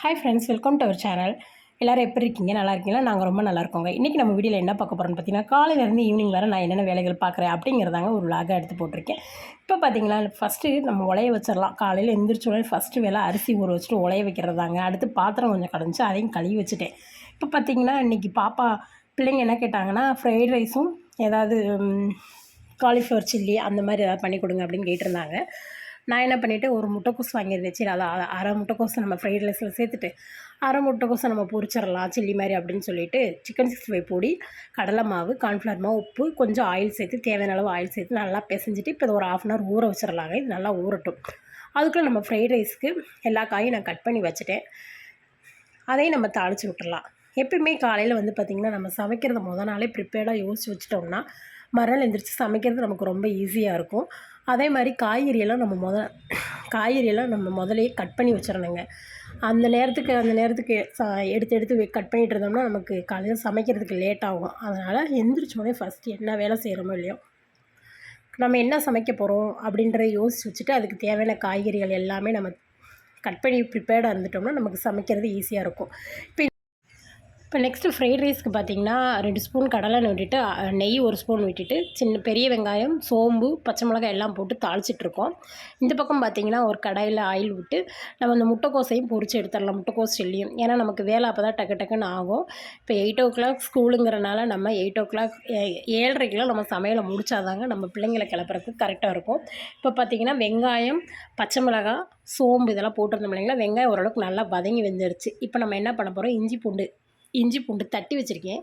Hi friends welcome to our channel எல்லோரும் எப்படி இருக்கீங்க? நல்லா இருக்கீங்களா? நாங்கள் ரொம்ப நல்லா இருக்கோங்க. இன்றைக்கி நம்ம வீடியோவில் என்ன பார்க்க போகிறோம்னு பார்த்தீங்கன்னா காலையிலேருந்து ஈவினிங் வரை நான் என்னென்ன வேலைகள் பார்க்குறேன் அப்படிங்கிறதாங்க ஒரு விலாக எடுத்து போட்டிருக்கேன். இப்போ பார்த்தீங்களா ஃபஸ்ட்டு நம்ம உலைய வச்சிடலாம். காலையில் எந்திரிச்ச உடனே ஃபஸ்ட்டு வேலை அரிசி ஊற வச்சுட்டு உலைய வைக்கிறதாங்க அடுத்து பாத்திரம் கொஞ்சம் கடைஞ்சி அதையும் கழுவி வச்சுட்டேன். இப்போ பார்த்தீங்கன்னா இன்றைக்கி பாப்பா பிள்ளைங்க என்ன கேட்டாங்கன்னா ஃப்ரைட் ரைஸும் ஏதாவது காலிஃப்ளவர் சில்லி அந்த மாதிரி ஏதாவது பண்ணி கொடுங்க அப்படின்னு கேட்டிருந்தாங்க. நான் என்ன பண்ணிவிட்டு ஒரு முட்டைக்கோஸ் வாங்கியிருந்தேன். சரி அதை அரை முட்டைக்கோஸை நம்ம ஃப்ரைட் ரைஸில் சேர்த்துட்டு அரை முட்டைக்கோஸை நம்ம பொரிச்சிடலாம் சில்லி மாதிரி அப்படின்னு சொல்லிட்டு சிக்கன் சிக்ஸ்டி ஃபைவ் பொடி கடலை மாவு கார்ன்ஃப்ளவர் மாவு உப்பு கொஞ்சம் ஆயில் சேர்த்து தேவையான அளவு ஆயில் சேர்த்து நல்லா பிசைஞ்சிட்டு இப்போ ஒரு ஆஃப் அன் ஹவர் ஊற வச்சிடலாங்க. இது நல்லா ஊறட்டும். அதுக்குள்ளே நம்ம ஃப்ரைட் ரைஸ்க்கு எல்லா காயும் நான் கட் பண்ணி வச்சுட்டேன். அதையும் நம்ம தாளித்து விட்டுடலாம். எப்பயுமே காலையில் வந்து பார்த்திங்கன்னா நம்ம சமைக்கிறத முத நாளே ப்ரிப்பேர்டாக யோசிச்சு வச்சிட்டோம்னா மறுநாள் எழுந்திரிச்சி சமைக்கிறது நமக்கு ரொம்ப ஈஸியாக இருக்கும். அதே மாதிரி காய்கறியெல்லாம் நம்ம முத காய்கறியெல்லாம் நம்ம முதலே கட் பண்ணி வச்சிடணுங்க அந்த நேரத்துக்கு அந்த நேரத்துக்கு ச எடுத்து எடுத்து கட் பண்ணிகிட்டு இருந்தோம்னா நமக்கு காலையில் சமைக்கிறதுக்கு லேட் ஆகும். அதனால் எந்திரிச்சோடனே ஃபஸ்ட்டு என்ன வேலை செய்கிறோமோ இல்லையோ நம்ம என்ன சமைக்க போகிறோம் அப்படின்றத யோசிச்சு வச்சுட்டு அதுக்கு தேவையான காய்கறிகள் எல்லாமே நம்ம கட் பண்ணி ப்ரிப்பேர்டாக இருந்துட்டோம்னா நமக்கு சமைக்கிறது ஈஸியாக இருக்கும். இப்போ இப்போ நெக்ஸ்ட்டு ஃப்ரைட் ரைஸ்க்கு பார்த்தீங்கன்னா ரெண்டு ஸ்பூன் கடலை விட்டுட்டு நெய் ஒரு ஸ்பூன் விட்டுட்டு சின்ன பெரிய வெங்காயம் சோம்பு பச்சை மிளகாய் எல்லாம் போட்டு தாளிச்சிட்ருக்கோம் இந்த பக்கம் பார்த்திங்கன்னா ஒரு கடாயில் ஆயில் விட்டு நம்ம அந்த முட்டைக்கோசையும் பொறிச்சு எடுத்துடலாம் முட்டைக்கோஸ் செல்லியும் ஏன்னா நமக்கு வேலை அப்போ தான் டக்கு டக்குன்னு ஆகும். இப்போ எயிட் ஓ கிளாக் ஸ்கூலுங்கிறனால நம்ம எயிட் ஓ கிளாக் ஏழரைக்கெலாம் நம்ம சமையலை முடிச்சாதாங்க நம்ம பிள்ளைங்களை கிளப்புறதுக்கு கரெக்டாக இருக்கும். இப்போ பார்த்திங்கன்னா வெங்காயம் பச்சை மிளகாய் சோம்பு இதெல்லாம் போட்டிருந்தோம் இல்லைங்களா? வெங்காயம் ஓரளவுக்கு நல்லா வதங்கி வந்துருச்சு. இப்போ நம்ம என்ன பண்ண போகிறோம் இஞ்சி பூண்டு இஞ்சி பூண்டு தட்டி வச்சுருக்கேன்.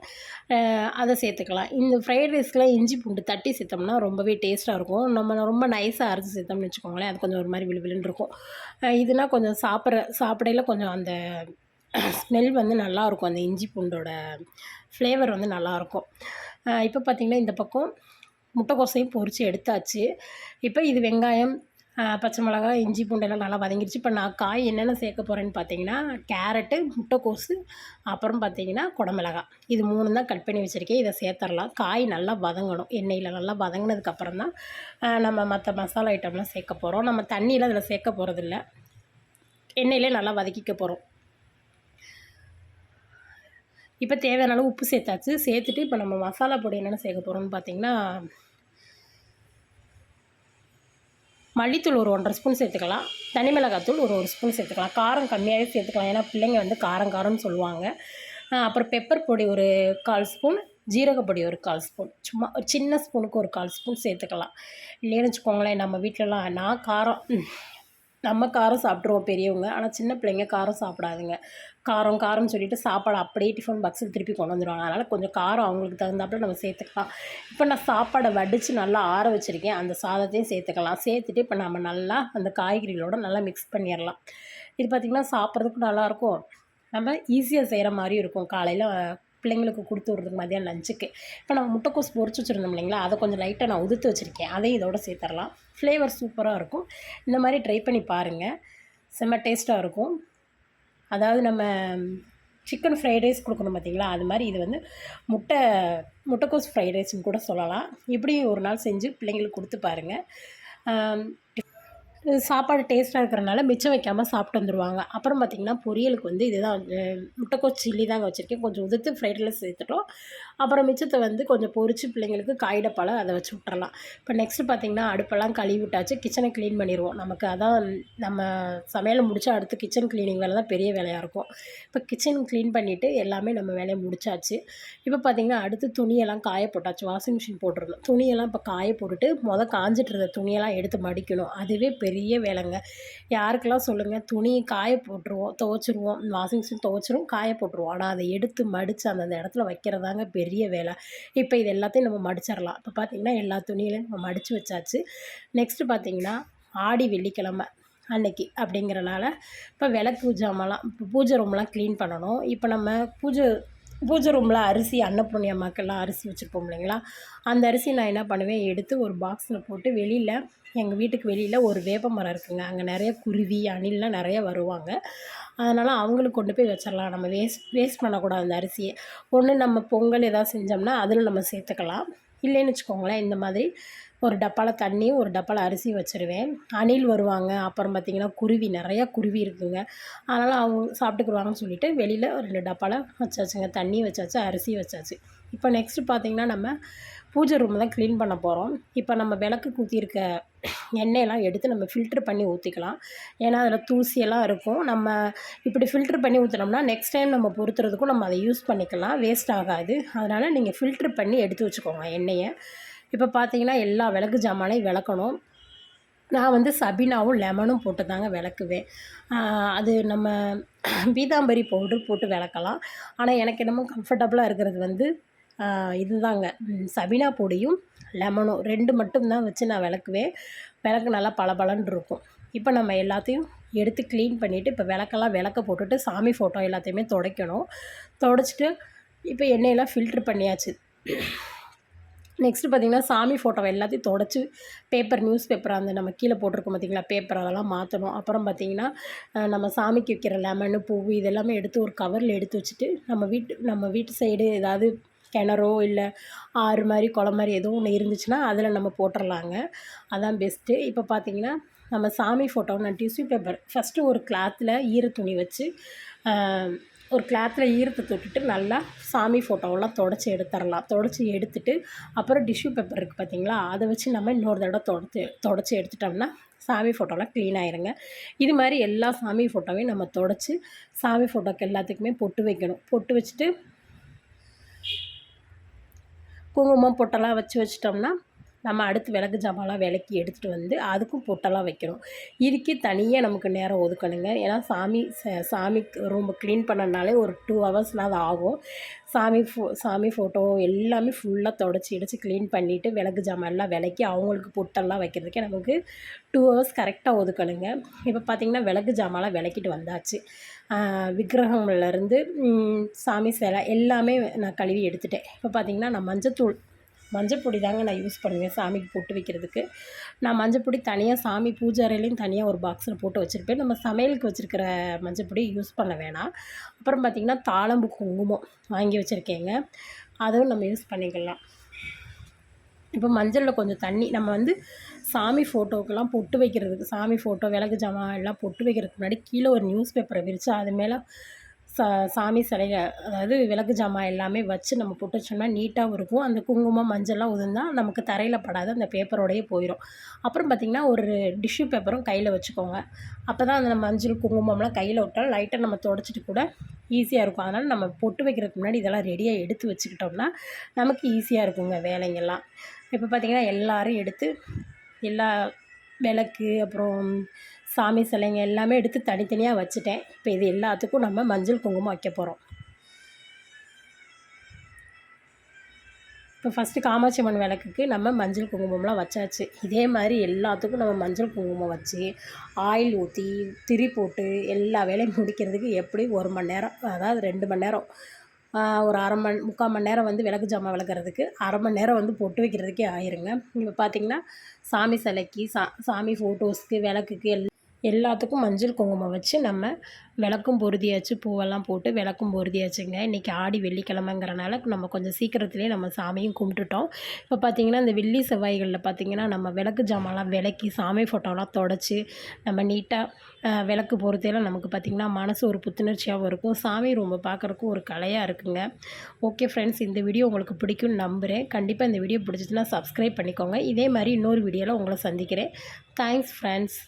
அதை சேர்த்துக்கலாம். இந்த ஃப்ரைட் ரைஸ்க்கெலாம் இஞ்சி பூண்டு தட்டி சேர்த்தோம்னா ரொம்பவே டேஸ்ட்டாக இருக்கும். நம்ம ரொம்ப நைஸாக அரைச்சி சேர்த்தோம்னு வச்சுக்கோங்களேன் அது கொஞ்சம் ஒரு மாதிரி விழுவிலுன்னு இருக்கும். இதுனா கொஞ்சம் சாப்பிட்ற சாப்பிடையில் கொஞ்சம் அந்த ஸ்மெல் வந்து நல்லாயிருக்கும் அந்த இஞ்சி பூண்டோட ஃப்ளேவர் வந்து நல்லாயிருக்கும் இப்போ பார்த்திங்கன்னா இந்த பக்கம் முட்டைக்கோசையும் பொறிச்சு எடுத்தாச்சு. இப்போ இது வெங்காயம் பச்சை மிளகா இஞ்சி பூண்டெல்லாம் நல்லா வதங்கிடுச்சு. இப்போ நான் காய் என்னென்ன சேர்க்க போகிறேன்னு பார்த்தீங்கன்னா கேரட்டு முட்டைக்கோசு அப்புறம் பார்த்தீங்கன்னா குடமிளகா. இது மூணு தான் கட் பண்ணி வச்சுருக்கேன். இதை சேர்த்துடலாம் காய் நல்லா வதங்கணும். எண்ணெயில் நல்லா வதங்கினதுக்கப்புறம் தான் நம்ம மற்ற மசாலா ஐட்டம்லாம் சேர்க்க போகிறோம் நம்ம தண்ணியில் அதில் சேர்க்க போகிறதில்ல எண்ணெயிலே நல்லா வதக்கிக்க போகிறோம் இப்போ தேவையான அளவு உப்பு சேர்த்தாச்சு. சேர்த்துட்டு இப்போ நம்ம மசாலா பொடி என்னென்ன சேர்க்க போகிறோம்னு பார்த்தீங்கன்னா மல்லித்தூள் ஒரு ஒன்றரை ஸ்பூன் சேர்த்துக்கலாம். தனி மிளகாத்தூள் ஒரு ஒரு ஸ்பூன் சேர்த்துக்கலாம். காரம் கம்மியாகவே சேர்த்துக்கலாம். ஏன்னா பிள்ளைங்க வந்து காரம் காரம்னு சொல்லுவாங்க. அப்புறம் பெப்பர் பொடி ஒரு கால் ஸ்பூன் ஜீரகப்பொடி ஒரு கால் ஸ்பூன். சும்மா ஒரு சின்ன ஸ்பூனுக்கு ஒரு கால் ஸ்பூன் சேர்த்துக்கலாம். இல்லைன்னு வச்சுக்கோங்களேன் நம்ம வீட்டிலலாம் நான் காரம் நம்ம காரம் சாப்பிட்ருவோம் பெரியவங்க. ஆனால் சின்ன பிள்ளைங்க காரம் சாப்பிடாதுங்க. காரம் காரம்னு சொல்லிட்டு சாப்பாடு அப்படியே டிஃபன் பாக்ஸில் திருப்பி கொண்டு வந்துடுவாங்க அதனால் கொஞ்சம் காரம் அவங்களுக்கு தகுந்தாப்புல நம்ம சேர்த்துக்கலாம். இப்போ நான் சாப்பாடை வடித்து நல்லா ஆற வச்சுருக்கேன். அந்த சாதத்தையும் சேர்த்துக்கலாம். சேர்த்துட்டு இப்போ நம்ம நல்லா அந்த காய்கறிகளோடு நல்லா மிக்ஸ் பண்ணிடலாம். இது பார்த்திங்கன்னா சாப்பிட்றதுக்கும் நல்லாயிருக்கும். நம்ம ஈஸியாக செய்கிற மாதிரி இருக்கும். காலையில் பிள்ளைங்களுக்கு கொடுத்து விட்றதுக்கு மதியம் லஞ்சுக்கு இப்போ நம்ம முட்டைக்கோஸ் பொறிச்சு வச்சுருந்தோம் இல்லைங்களா? அதை கொஞ்சம் லைட்டாக நான் உதுத்து வச்சுருக்கேன். அதையும் இதோட சேர்த்துடலாம். ஃப்ளேவர் சூப்பராக இருக்கும். இந்த மாதிரி ட்ரை பண்ணி பாருங்கள் செம்ம டேஸ்ட்டாக இருக்கும். அதாவது நம்ம சிக்கன் ஃப்ரைட் ரைஸ் கொடுக்கணும் பார்த்திங்களா? அது மாதிரி இது வந்து முட்டை முட்டைக்கோஸ் ஃப்ரைட் ரைஸ்னு கூட சொல்லலாம். இப்படி ஒரு நாள் செஞ்சு பிள்ளைங்களுக்கு கொடுத்து பாருங்கள் சாப்பாடு டேஸ்ட்டாக இருக்கிறனால மிச்சம் வைக்காமல் சாப்பிட்டு வந்துடுவாங்க அப்புறம் பார்த்திங்கன்னா பொரியலுக்கு வந்து இதுதான் முட்டைக்கோஸ் சில்லி தாங்க வச்சுருக்கேன். கொஞ்சம் உதுத்து ஃப்ரைட் ரைஸ் சேர்த்துட்டோம். அப்புறம் மிச்சத்தை வந்து கொஞ்சம் பொரிச்சு பிள்ளைங்களுக்கு காயிடப்பழம் அதை வச்சு விட்டுறலாம். இப்போ நெக்ஸ்ட்டு பார்த்திங்கன்னா அடுப்பெல்லாம் கழுவி விட்டாச்சு கிச்சனை க்ளீன் பண்ணிடுவோம் நமக்கு அதான் நம்ம சமையலை முடிச்சா அடுத்து கிச்சன் க்ளீனிங் வேலை தான் பெரிய வேலையாக இருக்கும். இப்போ கிச்சன் க்ளீன் பண்ணிவிட்டு எல்லாமே நம்ம வேலையை முடிச்சாச்சு. இப்போ பார்த்திங்கன்னா அடுத்து துணியெல்லாம் காய போட்டாச்சு வாஷிங் மிஷின் போட்டுருந்தோம் துணியெல்லாம் இப்போ காய போட்டுட்டு மொதல் காஞ்சிட்டு இருந்த துணியெல்லாம் எடுத்து மடிக்கணும். அதுவே பெரிய பெரிய வேலைங்க. யாருக்கெல்லாம் சொல்லுங்கள் துணி காய போட்டுருவோம் துவச்சிருவோம் வாஷிங் மிஷின் துவச்சிரும் காய போட்டுருவோம். ஆனால் அதை எடுத்து மடித்து அந்தந்த இடத்துல வைக்கிறதாங்க பெரிய வேலை. இப்போ இது எல்லாத்தையும் நம்ம மடிச்சிடலாம் இப்போ பார்த்திங்கன்னா எல்லா துணியிலையும் நம்ம மடித்து வச்சாச்சு. நெக்ஸ்ட்டு பார்த்திங்கன்னா ஆடி வெள்ளிக்கிழமை அன்னைக்கு அப்படிங்கிறனால இப்போ விளக்கு பூஜாமெல்லாம் இப்போ பூஜை ரூம்லாம் க்ளீன் பண்ணணும். இப்போ நம்ம பூஜை பூஜை ரூமில் அரிசி அன்னபூர்ணி அம்மாக்கெல்லாம் அரிசி வச்சுருப்போம் இல்லைங்களா? அந்த அரிசி நான் என்ன பண்ணுவேன்? எடுத்து ஒரு பாக்ஸில் போட்டு வெளியில் எங்கள் வீட்டுக்கு வெளியில் ஒரு வேப்ப மரம் இருக்குங்க. அங்கே நிறைய குருவி அணில்லாம் நிறைய வருவாங்க. அதனால் அவங்களுக்கு கொண்டு போய் வச்சிடலாம். நம்ம வேஸ்ட் வேஸ்ட் பண்ணக்கூடாது அந்த அரிசியை. ஒன்று நம்ம பொங்கல் எதாவது செஞ்சோம்னா அதில் நம்ம சேர்த்துக்கலாம். இல்லைன்னு வச்சுக்கோங்களேன் இந்த மாதிரி ஒரு டப்பாவில் தண்ணி ஒரு டப்பாவில் அரிசி வச்சுருவேன். அணில் வருவாங்க அப்புறம் பார்த்திங்கன்னா குருவி நிறையா குருவி இருக்குங்க. அதனால் அவங்க சாப்பிட்டுக்குருவாங்கன்னு சொல்லிட்டு வெளியில் ஒரு ரெண்டு டப்பாவில் வச்சாச்சுங்க. தண்ணி வச்சாச்சு அரிசி வச்சாச்சு. இப்போ நெக்ஸ்ட்டு பார்த்திங்கன்னா நம்ம பூஜை ரூம் தான் க்ளீன் பண்ண போகிறோம் இப்போ நம்ம விளக்கு குத்தியிருக்க எண்ணெயெல்லாம் எடுத்து நம்ம ஃபில்ட்ரு பண்ணி ஊற்றிக்கலாம் ஏன்னா அதில் தூசியெல்லாம் இருக்கும். நம்ம இப்படி ஃபில்ட்ரு பண்ணி ஊற்றினோம்னா நெக்ஸ்ட் டைம் நம்ம பொறுத்துறதுக்கும் நம்ம அதை யூஸ் பண்ணிக்கலாம். வேஸ்ட் ஆகாது. அதனால் நீங்கள் ஃபில்ட்ரு பண்ணி எடுத்து வச்சுக்கோங்க எண்ணெயை. இப்போ பார்த்தீங்கன்னா எல்லா விளக்கு ஜாமானையும் விளக்கணும். நான் வந்து சபினாவும் லெமனும் போட்டு தாங்க விளக்குவேன். அது நம்ம பீதாம்பரி பவுடர் போட்டு விளக்கலாம். ஆனால் எனக்கு என்னமோ கம்ஃபர்டபுளாக இருக்கிறது வந்து இதுதாங்க. சவினா பொடியும் லெமனும் ரெண்டு மட்டும்தான் வச்சு நான் விளக்குவேன். விளக்கு நல்லா பளபளன்னு இருக்கும். இப்போ நம்ம எல்லாத்தையும் எடுத்து க்ளீன் பண்ணிவிட்டு இப்போ விளக்கெல்லாம் விளக்க போட்டுட்டு சாமி ஃபோட்டோ எல்லாத்தையுமே துடைக்கணும். துடைச்சிட்டு இப்போ எண்ணெயெல்லாம் ஃபில்ட்ரு பண்ணியாச்சு. நெக்ஸ்ட்டு பார்த்திங்கன்னா சாமி ஃபோட்டோவை எல்லாத்தையும் தொடச்சி பேப்பர் நியூஸ் பேப்பர் அந்த நம்ம கீழே போட்டிருக்கோம் பார்த்திங்களா பேப்பர் அதெல்லாம் மாற்றணும் அப்புறம் பார்த்திங்கன்னா நம்ம சாமிக்கு வைக்கிற லெமனு பூ இதெல்லாமே எடுத்து ஒரு கவரில் எடுத்து வச்சுட்டு நம்ம வீட்டு நம்ம வீட்டு சைடு ஏதாவது கிணறோ இல்லை ஆறு மாதிரி குளம் மாதிரி எதுவும் ஒன்று இருந்துச்சுன்னா அதில் நம்ம போட்டுடலாங்க அதான் பெஸ்ட்டு இப்போ பார்த்திங்கன்னா நம்ம சாமி ஃபோட்டோ நான் டிஷ்யூ பேப்பர் ஃபஸ்ட்டு ஒரு கிளாத்தில் ஈர துணி வச்சு ஒரு கிளாத்தில் ஈரத்தை தொட்டுட்டு நல்லா சாமி ஃபோட்டோவெல்லாம் தொடச்சி எடுத்துடலாம் தொடச்சி எடுத்துட்டு அப்புறம் டிஷ்யூ பேப்பர் இருக்குது பார்த்திங்களா அதை வச்சு நம்ம இன்னொரு தடவை தொடச்சி தொடச்சி எடுத்துட்டோம்னா சாமி ஃபோட்டோலாம் க்ளீன் ஆயிருங்க. இது மாதிரி எல்லா சாமி ஃபோட்டோவையும் நம்ம தொடச்சி சாமி ஃபோட்டோக்கு எல்லாத்துக்குமே பொட்டு வைக்கணும். பொட்டு வச்சுட்டு குங்குமம் பொட்டெல்லாம் வச்சு வச்சிட்டோம்னா நம்ம அடுத்து விளக்கு ஜாமான்லாம் விளக்கி எடுத்துகிட்டு வந்து அதுக்கும் பொட்டெல்லாம் வைக்கணும். இதுக்கே தனியாக நமக்கு நேரம் ஒதுக்கணுங்க. ஏன்னா சாமி சாமி ரூம் க்ளீன் பண்ணனாலே ஒரு டூ ஹவர்ஸ்னால் அது ஆகும். சாமி ஃபோ சாமி ஃபோட்டோ எல்லாமே ஃபுல்லாக தொடச்சி இடித்து க்ளீன் பண்ணிவிட்டு விளக்கு ஜாமான்லாம் விளக்கி அவங்களுக்கு பொட்டெல்லாம் வைக்கிறதுக்கே நமக்கு டூ ஹவர்ஸ் கரெக்டாக ஒதுக்கணுங்க. இப்போ பார்த்திங்கன்னா விளக்கு ஜாமான்லாம் விளக்கிட்டு வந்தாச்சு. விக்கிரகங்கள்லேருந்து சாமி சிலை எல்லாமே நான் கழுவி எடுத்துட்டேன். இப்போ பார்த்திங்கன்னா நான் மஞ்சத்தூள் மஞ்சப்பொடி தாங்க நான் யூஸ் பண்ணுவேன் சாமிக்கு போட்டு வைக்கிறதுக்கு. நான் மஞ்சப்பொடி தனியாக சாமி பூஜை அறையிலையும் தனியாக ஒரு பாக்ஸில் போட்டு வச்சுருப்பேன். நம்ம சமையலுக்கு வச்சுருக்கிற மஞ்சப்பொடி யூஸ் பண்ண வேணாம். அப்புறம் பார்த்திங்கன்னா தாளம்பு குங்குமம் வாங்கி வச்சுருக்கேங்க. அதுவும் நம்ம யூஸ் பண்ணிக்கலாம். இப்போ மஞ்சளில் கொஞ்சம் தண்ணி நம்ம வந்து சாமி ஃபோட்டோக்கெல்லாம் பொட்டு வைக்கிறதுக்கு சாமி ஃபோட்டோ விளக்கு ஜாமான் எல்லாம் பொட்டு வைக்கிறதுக்கு முன்னாடி கீழே ஒரு நியூஸ் பேப்பரை விரித்து அது மேலே சா சாமி சிலைகள் அதாவது விளக்கு ஜாமான் எல்லாமே வச்சு நம்ம போட்டுச்சோம்னா நீட்டாகவும் இருக்கும். அந்த குங்குமம் மஞ்சள்லாம் உதிர்ந்தால் நமக்கு தரையில் படாது அந்த பேப்பரோடையே போயிடும் அப்புறம் பார்த்திங்கன்னா ஒரு டிஷ்யூ பேப்பரும் கையில் வச்சுக்கோங்க. அப்போ தான் அந்த மஞ்சள் குங்குமம்லாம் கையில் விட்டால் லைட்டாக நம்ம தொடச்சிட்டு கூட ஈஸியாக இருக்கும். அதனால் நம்ம பொட்டு வைக்கிறதுக்கு முன்னாடி இதெல்லாம் ரெடியாக எடுத்து வச்சுக்கிட்டோம்னா நமக்கு ஈஸியாக இருக்குங்க வேலைங்கெல்லாம். இப்போ பார்த்திங்கன்னா எல்லோரும் எடுத்து எல்லா விளக்கு அப்புறம் சாமி சிலைங்க எல்லாமே எடுத்து தனித்தனியாக வச்சுட்டேன். இப்போ இது எல்லாத்துக்கும் நம்ம மஞ்சள் குங்குமம் வைக்க போகிறோம் இப்போ ஃபஸ்ட்டு காமாட்சி அம்மன் விளக்குக்கு நம்ம மஞ்சள் குங்குமம்லாம் வச்சாச்சு. இதே மாதிரி எல்லாத்துக்கும் நம்ம மஞ்சள் குங்குமம் வச்சு ஆயில் ஊற்றி திரி போட்டு எல்லா வேலையும் முடிக்கிறதுக்கு எப்படி ஒரு மணி நேரம் அதாவது ரெண்டு மணி நேரம் ஒரு அரை மணி முக்கால் மணி நேரம் வந்து விளக்கு ஜாமான் விளக்குறதுக்கு. அரை மணி நேரம் வந்து பொட்டு வைக்கிறதுக்கே ஆயிருங்க. இப்போ பார்த்திங்கன்னா சாமி சிலைக்கு சா சாமி ஃபோட்டோஸ்க்கு விளக்குக்கு எல் எல்லாத்துக்கும் மஞ்சள் குங்குமம் வச்சு நம்ம விளக்கும் பொருதியாச்சு பூவெல்லாம் போட்டு விளக்கும் பொருதியாச்சுங்க. இன்றைக்கி ஆடி வெள்ளிக்கிழமைங்கிறனால நம்ம கொஞ்சம் சீக்கிரத்துலேயே நம்ம சாமியும் கும்பிட்டுட்டோம். இப்போ பார்த்திங்கன்னா இந்த வெள்ளி செவ்வாய்களில் பார்த்திங்கன்னா நம்ம விளக்கு ஜாமான்லாம் விளக்கி சாமி ஃபோட்டோலாம் தொடச்சி நம்ம நீட்டாக விளக்கு பொறுத்தையெல்லாம் நமக்கு பார்த்திங்கன்னா மனசு ஒரு புத்துணர்ச்சியாகவும் இருக்கும். சாமி ரொம்ப பார்க்குறக்கும் ஒரு கலையாக இருக்குங்க. ஓகே ஃப்ரெண்ட்ஸ் இந்த வீடியோ உங்களுக்கு பிடிக்கும்னு நம்புகிறேன் கண்டிப்பாக இந்த வீடியோ பிடிச்சிச்சுன்னா சப்ஸ்கிரைப் பண்ணிக்கோங்க. இதே மாதிரி இன்னொரு வீடியோவில் உங்களை சந்திக்கிறேன். Thanks friends.